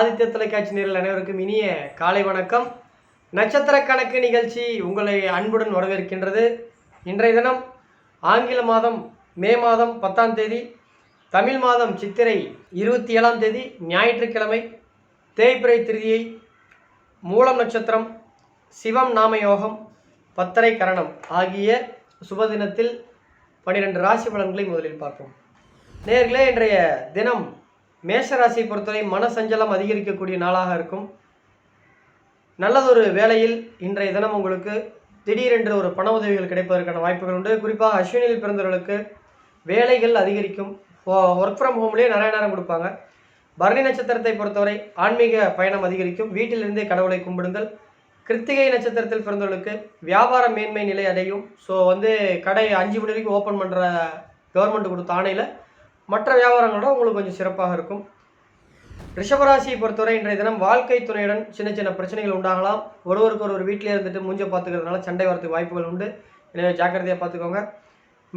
ஆதித்ய தொலைக்காட்சி நேரில் அனைவருக்கும் இனிய காலை வணக்கம். நட்சத்திர கணக்கு நிகழ்ச்சி உங்களை அன்புடன் வரவேற்கின்றது. இன்றைய தினம் ஆங்கில மாதம் மே மாதம் பத்தாம் தேதி தமிழ் மாதம் சித்திரை இருபத்தி ஏழாம் தேதி ஞாயிற்றுக்கிழமை தேய்பிறை திருதியை மூலம் நட்சத்திரம் சிவம் நாமயோகம் பத்தரை கரணம் ஆகிய சுபதினத்தில் பன்னிரெண்டு ராசி பலன்களை முதலில் பார்ப்போம். நேர்களே இன்றைய தினம் மேஷராசியை பொறுத்தவரை மனசஞ்சலம் அதிகரிக்கக்கூடிய நாளாக இருக்கும். நல்லதொரு வேலையில் இன்றைய தினம் உங்களுக்கு திடீரென்று ஒரு பண உதவிகள் கிடைப்பதற்கான வாய்ப்புகள் உண்டு. குறிப்பாக அஸ்வினியில் பிறந்தவர்களுக்கு வேலைகள் அதிகரிக்கும். ஒர்க் ஃப்ரம் ஹோம்லேயே நிறைய நேரம் கொடுப்பாங்க. பரணி நட்சத்திரத்தை பொறுத்தவரை ஆன்மீக பயணம் அதிகரிக்கும். வீட்டிலிருந்தே கடவுளை கும்பிடுங்கள். கிருத்திகை நட்சத்திரத்தில் பிறந்தவர்களுக்கு வியாபார மேன்மை நிலை அடையும். ஸோ வந்து கடை அஞ்சு மணி வரைக்கும் ஓப்பன் பண்ணுற கவர்மெண்ட் கொடுத்த ஆணையில் மற்ற வியாபாரங்களோட உங்களுக்கு கொஞ்சம் சிறப்பாக இருக்கும். ரிஷபராசியை பொறுத்தவரை இன்றைய தினம் வாழ்க்கை துணையுடன் சின்ன சின்ன பிரச்சனைகள் உண்டாகலாம். ஒருவருக்கு ஒருவர் வீட்டிலே இருந்துட்டு மூஞ்ச பார்த்துக்கிறதுனால சண்டை வரத்துக்கு வாய்ப்புகள் உண்டு. எனவே ஜாக்கிரதையாக பார்த்துக்கோங்க.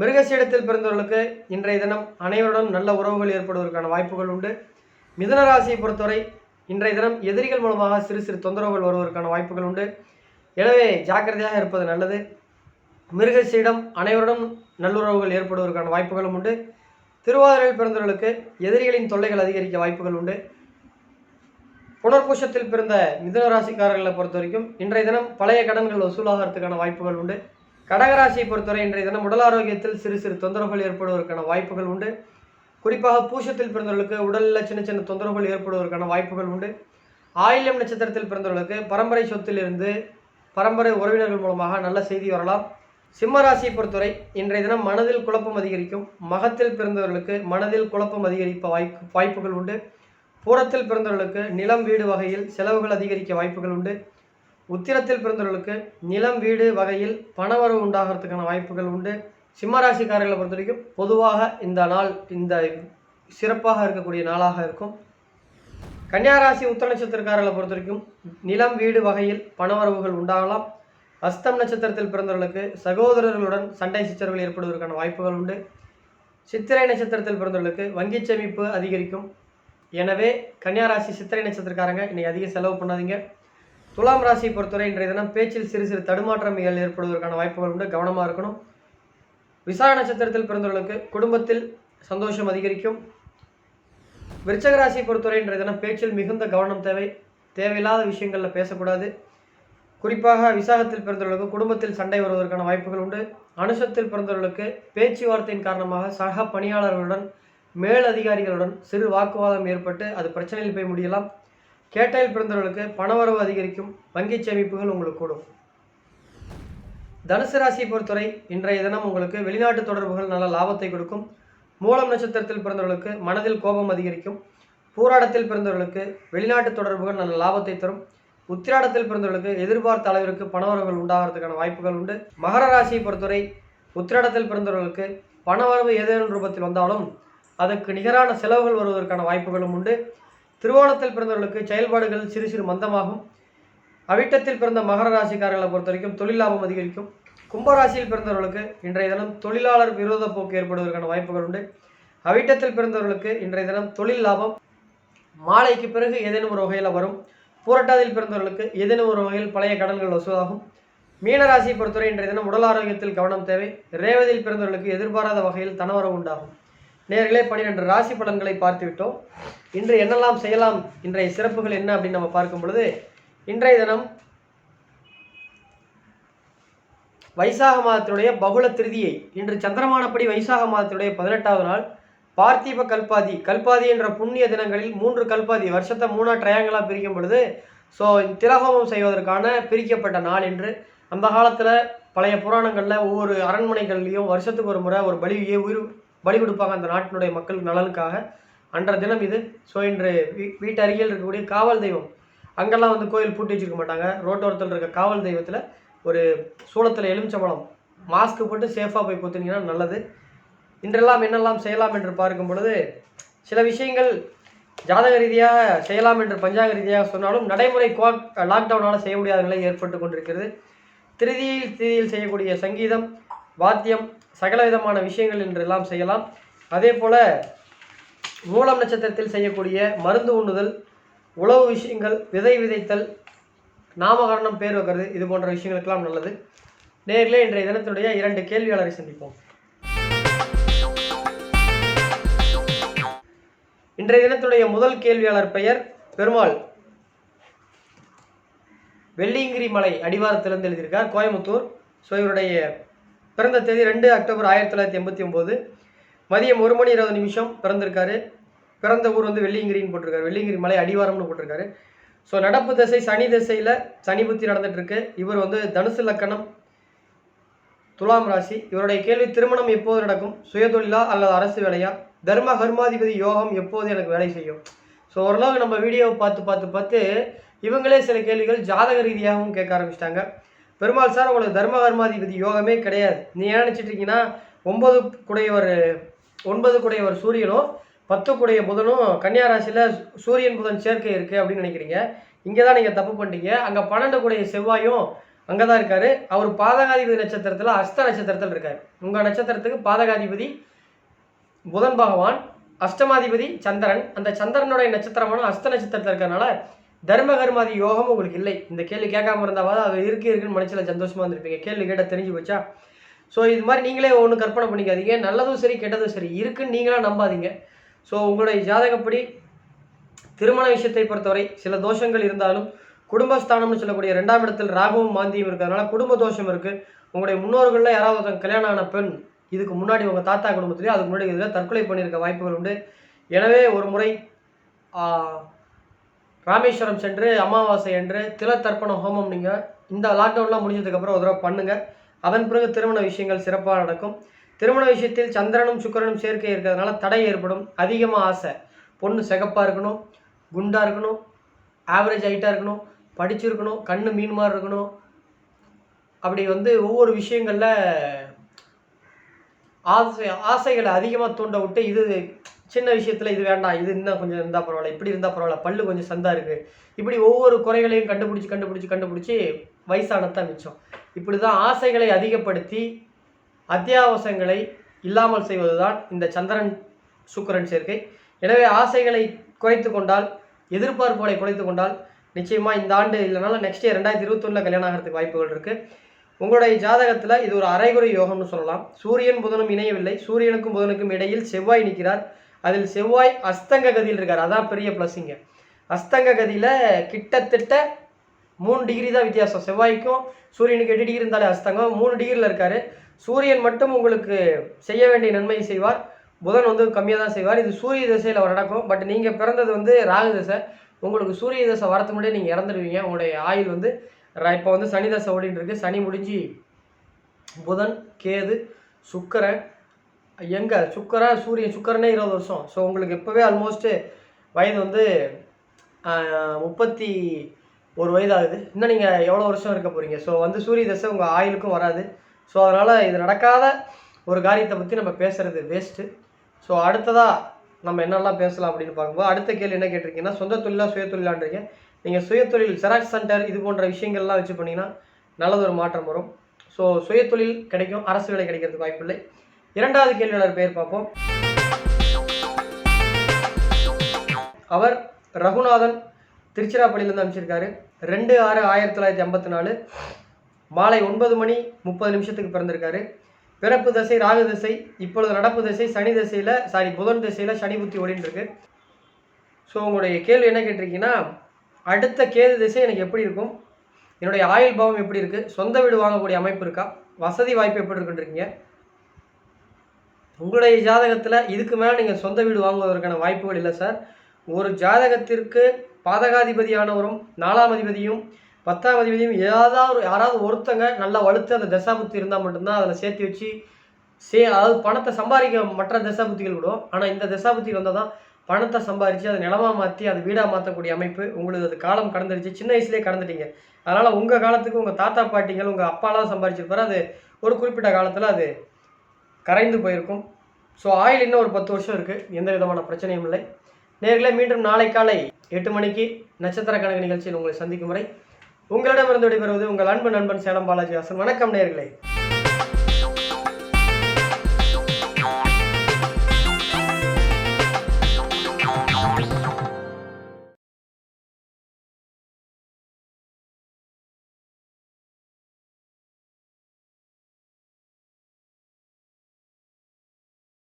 மிருகசீடத்தில் பிறந்தவர்களுக்கு இன்றைய தினம் அனைவருடன் நல்ல உறவுகள் ஏற்படுவதற்கான வாய்ப்புகள் உண்டு. மிதன ராசியை பொறுத்தவரை இன்றைய தினம் எதிரிகள் மூலமாக சிறு சிறு தொந்தரவுகள் வருவதற்கான வாய்ப்புகள் உண்டு. எனவே ஜாக்கிரதையாக இருப்பது நல்லது. மிருகசீடம் அனைவருடன் நல்லுறவுகள் ஏற்படுவதற்கான வாய்ப்புகளும் உண்டு. திருவாதிரையில் பிறந்தவர்களுக்கு எதிரிகளின் தொல்லைகள் அதிகரிக்க வாய்ப்புகள் உண்டு. புனர்பூஷத்தில் பிறந்த மிதுன ராசிக்காரர்களை பொறுத்த வரைக்கும் இன்றைய தினம் பழைய கடன்கள் வசூலாகிறதுக்கான வாய்ப்புகள் உண்டு. கடகராசியை பொறுத்தவரை இன்றைய தினம் உடல் ஆரோக்கியத்தில் சிறு சிறு தொந்தரவுகள் ஏற்படுவதற்கான வாய்ப்புகள் உண்டு. குறிப்பாக பூஷத்தில் பிறந்தவர்களுக்கு உடலில் சின்ன சின்ன தொந்தரவுகள் ஏற்படுவதற்கான வாய்ப்புகள் உண்டு. ஆயில்யம் நட்சத்திரத்தில் பிறந்தவர்களுக்கு பரம்பரை சொத்திலிருந்து பரம்பரை உறவினர்கள் மூலமாக நல்ல செய்தி வரலாம். சிம்மராசியை பொறுத்தவரை இன்றைய தினம் மனதில் குழப்பம் அதிகரிக்கும். மகத்தில் பிறந்தவர்களுக்கு மனதில் குழப்பம் அதிகரிப்ப வாய்ப்பு வாய்ப்புகள் உண்டு. பூரத்தில் பிறந்தவர்களுக்கு நிலம் வீடு வகையில் செலவுகள் அதிகரிக்க வாய்ப்புகள் உண்டு. உத்திரத்தில் பிறந்தவர்களுக்கு நிலம் வீடு வகையில் பணவரவு உண்டாகிறதுக்கான வாய்ப்புகள் உண்டு. சிம்மராசிக்காரர்களை பொறுத்த வரைக்கும் பொதுவாக இந்த நாள் இந்த சிறப்பாக இருக்கக்கூடிய நாளாக இருக்கும். கன்னியாராசி உத்தர நட்சத்திரக்காரர்களை பொறுத்த வரைக்கும் நிலம் வீடு வகையில் பணவரவுகள் உண்டாகலாம். அஸ்தம் நட்சத்திரத்தில் பிறந்தவர்களுக்கு சகோதரர்களுடன் சண்டை சிச்சரவுகள் ஏற்படுவதற்கான வாய்ப்புகள் உண்டு. சித்திரை நட்சத்திரத்தில் பிறந்தவர்களுக்கு வங்கி சேமிப்பு அதிகரிக்கும். எனவே கன்னியாராசி சித்திரை நட்சத்திரக்காரங்க இன்னைக்கு அதிக செலவு பண்ணாதீங்க. துலாம் ராசியை பொறுத்தவரை இன்றைய தினம் பேச்சில் சிறு சிறு தடுமாற்றங்கள் ஏற்படுவதற்கான வாய்ப்புகள் உண்டு கவனமாக இருக்கணும். விசாக நட்சத்திரத்தில் பிறந்தவர்களுக்கு குடும்பத்தில் சந்தோஷம் அதிகரிக்கும். விருச்சக ராசியை பொறுத்தவரை இன்றைய தினம் பேச்சில் மிகுந்த கவனம் தேவை. தேவையில்லாத விஷயங்களில் பேசக்கூடாது. குறிப்பாக விசாகத்தில் பிறந்தவர்களுக்கு குடும்பத்தில் சண்டை வருவதற்கான வாய்ப்புகள் உண்டு. அனுஷத்தில் பிறந்தவர்களுக்கு பேச்சுவார்த்தையின் காரணமாக சக பணியாளர்களுடன் மேல் அதிகாரிகளுடன் சிறு வாக்குவாதம் ஏற்பட்டு அது பிரச்சனையில் போய் முடியலாம். கேட்டையில் பிறந்தவர்களுக்கு பணவரவு அதிகரிக்கும். வங்கி சேமிப்புகள் உங்களுக்கு கூடும். தனுசு ராசியை பொறுத்தவரை இன்றைய தினம் உங்களுக்கு வெளிநாட்டு தொடர்புகள் நல்ல லாபத்தை கொடுக்கும். மூலம் நட்சத்திரத்தில் பிறந்தவர்களுக்கு மனதில் கோபம் அதிகரிக்கும். பூராடத்தில் பிறந்தவர்களுக்கு வெளிநாட்டு தொடர்புகள் நல்ல லாபத்தை தரும். உத்திராடத்தில் பிறந்தவர்களுக்கு எதிர்பார்த்த அளவிற்கு பணவரவுகள் உண்டாகிறதுக்கான வாய்ப்புகள் உண்டு. மகர ராசியை பொறுத்தவரை உத்திராடத்தில் பிறந்தவர்களுக்கு பணவரவு ஏதேனும் ரூபத்தில் வந்தாலும் அதற்கு நிகரான செலவுகள் வருவதற்கான வாய்ப்புகளும் உண்டு. திருவோணத்தில் பிறந்தவர்களுக்கு செயல்பாடுகள் சிறு சிறு மந்தமாகும். அவிட்டத்தில் பிறந்த மகர ராசிக்காரர்களை பொறுத்த வரைக்கும் தொழில் லாபம் அதிகரிக்கும். கும்பராசியில் பிறந்தவர்களுக்கு இன்றைய தினம் தொழிலாளர் விரோத போக்கு ஏற்படுவதற்கான வாய்ப்புகள் உண்டு. அவிட்டத்தில் பிறந்தவர்களுக்கு இன்றைய தினம் தொழில் லாபம். மாலைக்கு பிறகு ஏதேனும் ஒரு வகையில் வரும். பூரட்டாதியில் பிறந்தவர்களுக்கு ஏதேனும் ஒரு வகையில் பழைய கடன்கள் வசூலாகும். மீனராசியை பொறுத்தவரை இன்றைய தினம் உடல் ஆரோக்கியத்தில் கவனம் தேவை. ரேவதியில் பிறந்தவர்களுக்கு எதிர்பாராத வகையில் தனவரவு உண்டாகும். நேர்களே பன்னிரெண்டு ராசி பலன்களை பார்த்துவிட்டோம். இன்று என்னெல்லாம் செய்யலாம் இன்றைய சிறப்புகள் என்ன அப்படின்னு நம்ம பார்க்கும் பொழுது இன்றைய தினம் வைசாக மாதத்தினுடைய பகுல திருதியை இன்று சந்திரமானப்படி வைசாக மாதத்தினுடைய பதினெட்டாவது நாள் பார்த்திப கல்பாதி. கல்பாதி என்ற புண்ணிய தினங்களில் மூன்று கல்பாதி வருஷத்தை மூணா ட்ரையாங்கலாக பிரிக்கும் பொழுது ஸோ திலகோமம் செய்வதற்கான பிரிக்கப்பட்ட நாள் என்று. அந்த காலத்தில் பழைய புராணங்களில் ஒவ்வொரு அரண்மனைகள்லையும் வருஷத்துக்கு ஒரு முறை ஒரு பலியை உயிர் பலி கொடுப்பாங்க அந்த நாட்டினுடைய மக்கள் நலனுக்காக. அன்ற தினம் இது. ஸோ இன்று வீ வீட்டு அருகில் இருக்கக்கூடிய காவல் தெய்வம். அங்கெல்லாம் வந்து கோயில் பூட்டி வச்சிருக்க மாட்டாங்க. ரோட்டோரத்தில் இருக்க காவல் தெய்வத்தில் ஒரு சூளத்தில் எலுமிச்சம்பழம். மாஸ்க்கு போட்டு சேஃபாக போய் குத்துனீங்கன்னா நல்லது. இன்றெல்லாம் என்னெல்லாம் செய்யலாம் என்று பார்க்கும் பொழுது சில விஷயங்கள் ஜாதக ரீதியாக செய்யலாம் என்று பஞ்சாங்க ரீதியாக சொன்னாலும் நடைமுறை கோ லாக்டவுனால் செய்ய முடியாத நிலை ஏற்பட்டு கொண்டிருக்கிறது. திருதியில் திருதியில் செய்யக்கூடிய சங்கீதம் வாத்தியம் சகல விதமான விஷயங்கள் என்றெல்லாம் செய்யலாம். அதே போல் மூலம் நட்சத்திரத்தில் செய்யக்கூடிய மருந்து உண்ணுதல் உழவு விஷயங்கள் விதை விதைத்தல் நாமகரணம் பேர் வைக்கிறது இது போன்ற விஷயங்களுக்கெல்லாம் நல்லது. நேரிலே இன்றைய தினத்துடைய இரண்டு கேள்வியாளரை சந்திப்போம். இன்றைய தினத்துடைய முதல் கேள்வியாளர் பெயர் பெருமாள். வெள்ளியங்கிரி மலை அடிவாரத்திலிருந்து எழுதியிருக்கார் கோயம்புத்தூர். ஸோ இவருடைய பிறந்த தேதி ரெண்டு அக்டோபர் ஆயிரத்தி தொள்ளாயிரத்தி எண்பத்தி ஒம்பது. மதியம் ஒரு மணி இருபது நிமிஷம் பிறந்திருக்காரு. பிறந்த ஊர் வந்து வெள்ளிங்கிரின்னு போட்டிருக்காரு. வெள்ளிங்கிரி மலை அடிவாரம்னு போட்டிருக்காரு. ஸோ நடப்பு திசை சனி திசையில் சனி புத்தி நடந்துட்டுருக்கு. இவர் வந்து தனுசு லக்கணம் துலாம் ராசி. இவருடைய கேள்வி திருமணம் எப்போது நடக்கும்? சுயதொழிலா அல்லது அரசு வேலையா? தர்ம கர்மாதிபதி யோகம் எப்போது எனக்கு வேலை செய்யும். ஸோ ஓரளவு நம்ம வீடியோவை பார்த்து பார்த்து பார்த்து இவங்களே சில கேள்விகள் ஜாதக ரீதியாகவும் கேட்க ஆரம்பிச்சிட்டாங்க. பெருமாள் சார் உங்களுக்கு தர்ம கர்மாதிபதி யோகமே கிடையாது. நீ என்ன நினச்சிட்டு இருக்கீங்கன்னா ஒன்பது குடையவர் ஒன்பது குடையவர் சூரியனும் பத்து குடைய புதனும் கன்னியா ராசியில் சூரியன் புதன் சேர்க்கை இருக்குது அப்படின்னு நினைக்கிறீங்க. இங்கே தான் நீங்கள் தப்பு பண்ணிட்டீங்க. அங்கே பன்னெண்டு குடைய செவ்வாயும் அங்கே தான் இருக்கார். அவர் பாதகாதிபதி நட்சத்திரத்தில் அஸ்த நட்சத்திரத்தில் இருக்கார். உங்கள் நட்சத்திரத்துக்கு பாதகாதிபதி புதன் பகவான் அஷ்டமாதிபதி சந்திரன். அந்த சந்திரனுடைய நட்சத்திரமான அஸ்த நட்சத்திரத்தில் இருக்கிறனால தர்ம கர்மாதி யோகம் உங்களுக்கு இல்லை. இந்த கேள்வி கேட்காம இருந்தாவது அது இருக்கு இருக்குன்னு மனசில் சந்தோஷமாக இருந்திருப்பீங்க. கேள்வி கேட்டால் தெரிஞ்சு வச்சா ஸோ இது மாதிரி நீங்களே ஒன்று கற்பனை பண்ணிக்காதீங்க. நல்லதும் சரி கெட்டதும் சரி இருக்குன்னு நீங்களாம் நம்பாதீங்க. ஸோ உங்களுடைய ஜாதகப்படி திருமண விஷயத்தை பொறுத்தவரை சில தோஷங்கள் இருந்தாலும் குடும்பஸ்தானம்னு சொல்லக்கூடிய ரெண்டாம் இடத்தில் ராகுவும் மாந்தியும் இருக்கிறதுனால குடும்ப தோஷம் இருக்குது உங்களுடைய முன்னோர்களில் யாராவது கல்யாணம் ஆன பெண் இதுக்கு முன்னாடி உங்கள் தாத்தா குடும்பத்திலேயே அதுக்கு முன்னாடி இதில் தற்கொலை பண்ணியிருக்க வாய்ப்புகள் உண்டு? எனவே ஒரு முறை ராமேஸ்வரம் சென்று அமாவாசை என்று தில தர்ப்பண ஹோமம் நீங்கள் இந்த லாக்டவுன்லாம் முடிஞ்சதுக்கப்புறம் ஒரு தடவை பண்ணுங்கள் அதன் பிறகு திருமண விஷயங்கள் சிறப்பாக நடக்கும். திருமண விஷயத்தில் சந்திரனும் சுக்கரனும் சேர்க்கை இருக்கிறதுனால தடை ஏற்படும். அதிகமாக ஆசை. பொண்ணு சிகப்பாக இருக்கணும் குண்டாக இருக்கணும் ஆவரேஜ் ஹைட்டாக இருக்கணும் படிச்சிருக்கணும் கண்ணு மீன் மாதிரி இருக்கணும். அப்படி வந்து ஒவ்வொரு விஷயங்களில் ஆசை ஆசைகளை அதிகமாக தூண்ட விட்டு இது சின்ன விஷயத்தில் இது வேண்டாம் இது இன்னும் கொஞ்சம் இருந்தால் பரவாயில்ல இப்படி இருந்தால் பரவாயில்ல பல்லு கொஞ்சம் சந்தா இருக்குது இப்படி ஒவ்வொரு குறைகளையும் கண்டுபிடிச்சி கண்டுபிடிச்சி கண்டுபிடிச்சி வயசானதான் மிச்சம். இப்படி தான் ஆசைகளை அதிகப்படுத்தி அத்தியாவசியங்களை இல்லாமல் செய்வதுதான் இந்த சந்திரன் சுக்கரன் சேர்க்கை. எனவே ஆசைகளை குறைத்து கொண்டால் எதிர்பார்ப்புகளை குறைத்து கொண்டால் நிச்சயமாக இந்த ஆண்டு இல்லைனாலும் நெக்ஸ்ட் இயர் ரெண்டாயிரத்தி இருபத்தொன்னில் கல்யாணம் ஆகிறதுக்கு வாய்ப்புகள் இருக்குது உங்களுடைய ஜாதகத்தில் இது ஒரு அரைகுறை யோகம்னு சொல்லலாம். சூரியன் புதனும் இணையவில்லை. சூரியனுக்கும் புதனுக்கும் இடையில் செவ்வாய் நிற்கிறார். அதில் செவ்வாய் அஸ்தங்க கதியில் இருக்கார். அதான் பெரிய ப்ளஸ்ஸிங்க அஸ்தங்க கதியில் கிட்டத்தட்ட மூணு டிகிரி தான் வித்தியாசம். செவ்வாய்க்கும் சூரியனுக்கு எட்டு டிகிரி இருந்தாலே அஸ்தங்கம். மூணு டிகிரியில் இருக்கார். சூரியன் மட்டும் உங்களுக்கு செய்ய வேண்டிய நன்மையை செய்வார். புதன் வந்து கம்மியாக தான் செய்வார். இது சூரிய திசையில் நடக்கும். பட் நீங்கள் பிறந்தது வந்து ராகு திசை. உங்களுக்கு சூரிய திசை வரத்துக்கு முன்னாடியே நீங்கள் இறந்துடுவீங்க உங்களுடைய ஆயுள் வந்து இப்போ வந்து சனி தசை ஓடிட்டு இருக்கு. சனி முடிஞ்சு புதன் கேது சுக்கரன் எங்கே? சுக்கரன் சூரியன் சுக்கரனே இருபது வருஷம். ஸோ உங்களுக்கு இப்போவே ஆல்மோஸ்ட்டு வயது வந்து முப்பத்தி ஒரு வயதாகுது. இன்னும் நீங்கள் எவ்வளோ வருஷம் இருக்க போகிறீங்க ஸோ வந்து சூரிய தசை உங்கள் ஆயுளுக்கும் வராது. ஸோ அதனால் இது நடக்காத ஒரு காரியத்தை பற்றி நம்ம பேசுகிறது வேஸ்ட்டு ஸோ அடுத்ததாக நம்ம என்னெல்லாம் பேசலாம் அப்படின்னு பார்க்கும்போது அடுத்த கேள்வி என்ன கேட்டிருக்கீங்கன்னா சொந்த தொழிலாக சுய தொழிலான்றீங்க. நீங்கள் சுயத்தொழில் ஜெராக்ஸ் சென்டர் இது போன்ற விஷயங்கள்லாம் வச்சு பண்ணிங்கன்னா நல்லது ஒரு மாற்றம் வரும். ஸோ சுயத்தொழில் கிடைக்கும் அரசு வேலை கிடைக்கிறதுக்கு வாய்ப்பில்லை இரண்டாவது கேள்வியாளர் பெயர் பார்ப்போம். அவர் ரகுநாதன் திருச்சிராப்பள்ளியிலேருந்து அமைச்சிருக்காரு ரெண்டு ஆறு ஆயிரத்தி தொள்ளாயிரத்தி ஐம்பத்தி நாலு மாலை ஒன்பது மணி முப்பது நிமிஷத்துக்கு பிறந்திருக்காரு. பிறப்பு திசை ராகு தசை இப்பொழுது நடப்பு திசை சனி தசையில் சாரி புதன் திசையில் சனி புத்தி ஓடின்னு இருக்கு. ஸோ உங்களுடைய கேள்வி என்ன கேட்டிருக்கீங்கன்னா அடுத்த கேது திசை எனக்கு எப்படி இருக்கும்? என்னுடைய ஆயுள் பாவம் எப்படி இருக்குது சொந்த வீடு வாங்கக்கூடிய அமைப்பு இருக்கா? வசதி வாய்ப்பு எப்படி இருக்குன்றீங்க? உங்களுடைய ஜாதகத்தில் இதுக்கு மேலே நீங்கள் சொந்த வீடு வாங்குவதற்கான வாய்ப்புகள் இல்லை சார். ஒரு ஜாதகத்திற்கு பாதகாதிபதியானவரும் நாலாம் அதிபதியும் பத்தாம் அதிபதியும் ஏதாவது யாராவது ஒருத்தங்க நல்லா வலுத்து அந்த தசாபுத்தி இருந்தால் மட்டும்தான் அதில் சேர்த்து வச்சு சே அதாவது பணத்தை சம்பாதிக்க மற்ற தசாபுத்திகள் விடும் ஆனால் இந்த தசாபுத்தி வந்தால் தான் பணத்தை சம்பாரித்து அதை நிலமாக மாற்றி அதை வீடாக மாற்றக்கூடிய அமைப்பு உங்களுக்கு அது காலம் கடந்துருச்சு. சின்ன வயசுலேயே கடந்துட்டீங்க. அதனால் உங்கள் காலத்துக்கு உங்கள் தாத்தா பாட்டிகள் உங்கள் அப்பாலாம் சம்பாரிச்சிருப்பாரு. அது ஒரு குறிப்பிட்ட காலத்தில் அது கரைந்து போயிருக்கும். ஸோ ஆயில் இன்னும் ஒரு பத்து வருஷம் இருக்குது எந்த விதமான பிரச்சனையும் இல்லை. நேர்களே மீண்டும் நாளை காலை எட்டு மணிக்கு நட்சத்திர கணக்கு நிகழ்ச்சியில் உங்களை சந்திக்கும் வரை உங்களிடமிருந்து விடைபெறுவது உங்கள் அன்பு நண்பன் சேலம் பாலாஜி வாசன் வணக்கம் நேர்களே.